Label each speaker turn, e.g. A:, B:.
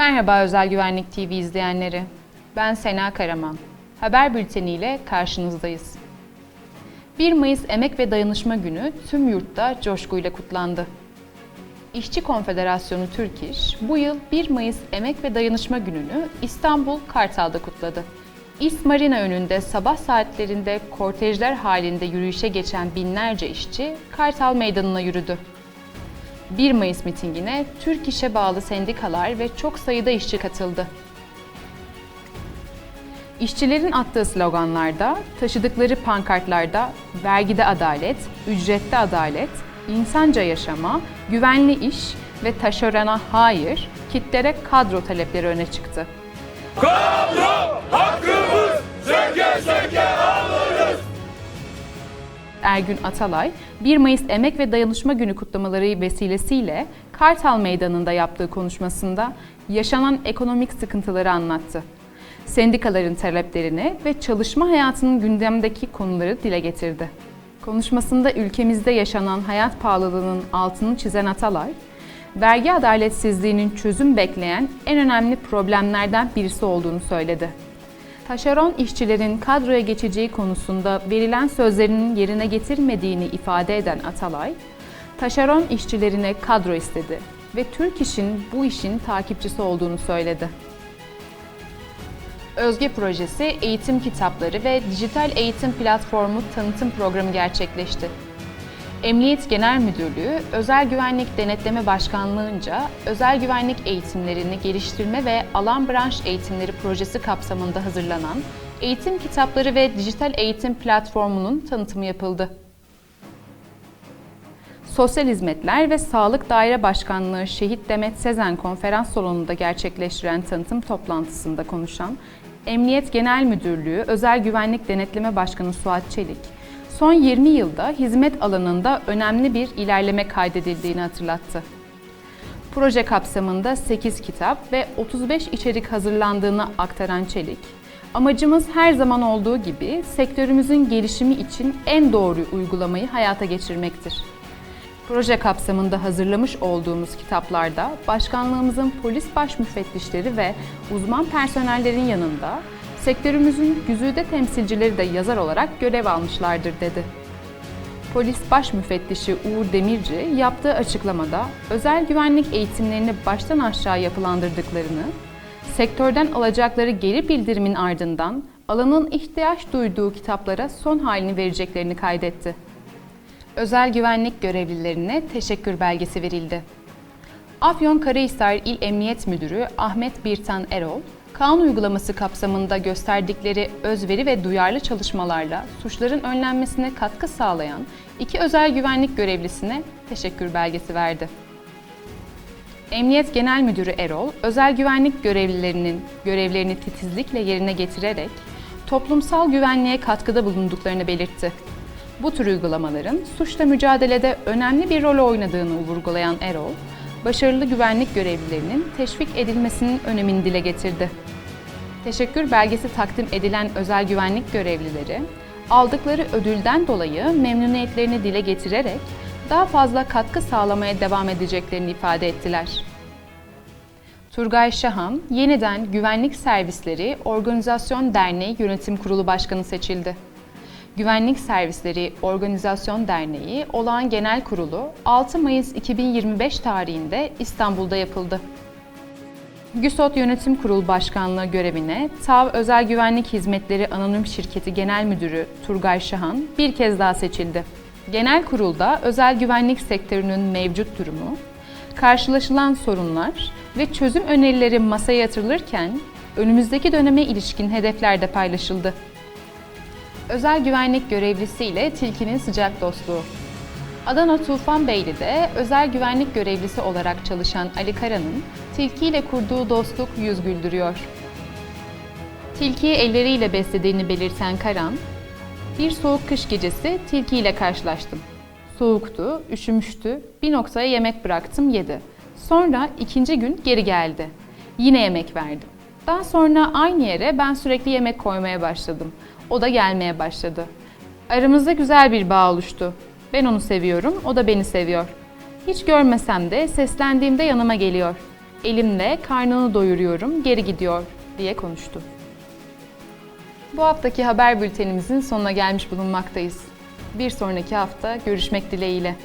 A: Merhaba Özel Güvenlik TV izleyenleri. Ben Sena Karaman. Haber bülteni ile karşınızdayız. 1 Mayıs Emek ve Dayanışma Günü tüm yurtta coşkuyla kutlandı. İşçi Konfederasyonu Türk İş bu yıl 1 Mayıs Emek ve Dayanışma Günü'nü İstanbul Kartal'da kutladı. İS Marina önünde sabah saatlerinde kortejler halinde yürüyüşe geçen binlerce işçi Kartal Meydanı'na yürüdü. 1 Mayıs mitingine Türk İş'e bağlı sendikalar ve çok sayıda işçi katıldı. İşçilerin attığı sloganlarda, taşıdıkları pankartlarda vergide adalet, ücrette adalet, insanca yaşama, güvenli iş ve taşerona hayır, kitlere kadro talepleri öne çıktı.
B: Kadro hakkımız söke alırız.
A: Ergün Atalay, 1 Mayıs Emek ve Dayanışma Günü kutlamaları vesilesiyle Kartal Meydanı'nda yaptığı konuşmasında yaşanan ekonomik sıkıntıları anlattı. Sendikaların taleplerini ve çalışma hayatının gündemdeki konuları dile getirdi. Konuşmasında ülkemizde yaşanan hayat pahalılığının altını çizen Atalay, vergi adaletsizliğinin çözüm bekleyen en önemli problemlerden birisi olduğunu söyledi. Taşeron işçilerin kadroya geçeceği konusunda verilen sözlerinin yerine getirmediğini ifade eden Atalay, taşeron işçilerine kadro istedi ve Türk İş'in bu işin takipçisi olduğunu söyledi. Özge Projesi eğitim kitapları ve dijital eğitim platformu tanıtım programı gerçekleşti. Emniyet Genel Müdürlüğü, Özel Güvenlik Denetleme Başkanlığı'nca özel güvenlik eğitimlerini geliştirme ve alan branş eğitimleri projesi kapsamında hazırlanan eğitim kitapları ve dijital eğitim platformunun tanıtımı yapıldı. Sosyal Hizmetler ve Sağlık Daire Başkanlığı Şehit Demet Sezen konferans salonunda gerçekleştiren tanıtım toplantısında konuşan Emniyet Genel Müdürlüğü Özel Güvenlik Denetleme Başkanı Suat Çelik, son 20 yılda hizmet alanında önemli bir ilerleme kaydedildiğini hatırlattı. Proje kapsamında 8 kitap ve 35 içerik hazırlandığını aktaran Çelik, amacımız her zaman olduğu gibi sektörümüzün gelişimi için en doğru uygulamayı hayata geçirmektir. Proje kapsamında hazırlamış olduğumuz kitaplarda başkanlığımızın polis baş müfettişleri ve uzman personellerin yanında sektörümüzün güzide temsilcileri de yazar olarak görev almışlardır dedi. Polis baş müfettişi Uğur Demirci yaptığı açıklamada özel güvenlik eğitimlerini baştan aşağı yapılandırdıklarını, sektörden alacakları geri bildirimin ardından alanın ihtiyaç duyduğu kitaplara son halini vereceklerini kaydetti. Özel güvenlik görevlilerine teşekkür belgesi verildi. Afyonkarahisar İl Emniyet Müdürü Ahmet Birtan Erol, kanun uygulaması kapsamında gösterdikleri özveri ve duyarlı çalışmalarla suçların önlenmesine katkı sağlayan iki özel güvenlik görevlisine teşekkür belgesi verdi. Emniyet Genel Müdürü Erol, özel güvenlik görevlilerinin görevlerini titizlikle yerine getirerek toplumsal güvenliğe katkıda bulunduklarını belirtti. Bu tür uygulamaların suçla mücadelede önemli bir rol oynadığını vurgulayan Erol, başarılı güvenlik görevlilerinin teşvik edilmesinin önemini dile getirdi. Teşekkür belgesi takdim edilen özel güvenlik görevlileri, aldıkları ödülden dolayı memnuniyetlerini dile getirerek daha fazla katkı sağlamaya devam edeceklerini ifade ettiler. Turgay Şahan, yeniden Güvenlik Servisleri Organizasyon Derneği Yönetim Kurulu Başkanı seçildi. Güvenlik Servisleri Organizasyon Derneği Olağan Genel Kurulu 6 Mayıs 2025 tarihinde İstanbul'da yapıldı. GÜSOT Yönetim Kurulu Başkanlığı görevine TAV Özel Güvenlik Hizmetleri Anonim Şirketi Genel Müdürü Turgay Şahan bir kez daha seçildi. Genel kurulda özel güvenlik sektörünün mevcut durumu, karşılaşılan sorunlar ve çözüm önerileri masaya yatırılırken önümüzdeki döneme ilişkin hedefler de paylaşıldı. Özel güvenlik görevlisi ile tilkinin sıcak dostluğu. Adana Tufanbeyli'de özel güvenlik görevlisi olarak çalışan Ali Kara'nın tilki ile kurduğu dostluk yüz güldürüyor. Tilkiyi elleriyle beslediğini belirten Karan, bir soğuk kış gecesi tilki ile karşılaştım. Soğuktu, üşümüştü, bir noktaya yemek bıraktım yedi. Sonra ikinci gün geri geldi. Yine yemek verdim. Daha sonra aynı yere ben sürekli yemek koymaya başladım o da gelmeye başladı. Aramızda güzel bir bağ oluştu. Ben onu seviyorum, o da beni seviyor. Hiç görmesem de seslendiğimde yanıma geliyor. Elimle karnını doyuruyorum, geri gidiyor diye konuştu. Bu haftaki haber bültenimizin sonuna gelmiş bulunmaktayız. Bir sonraki hafta görüşmek dileğiyle.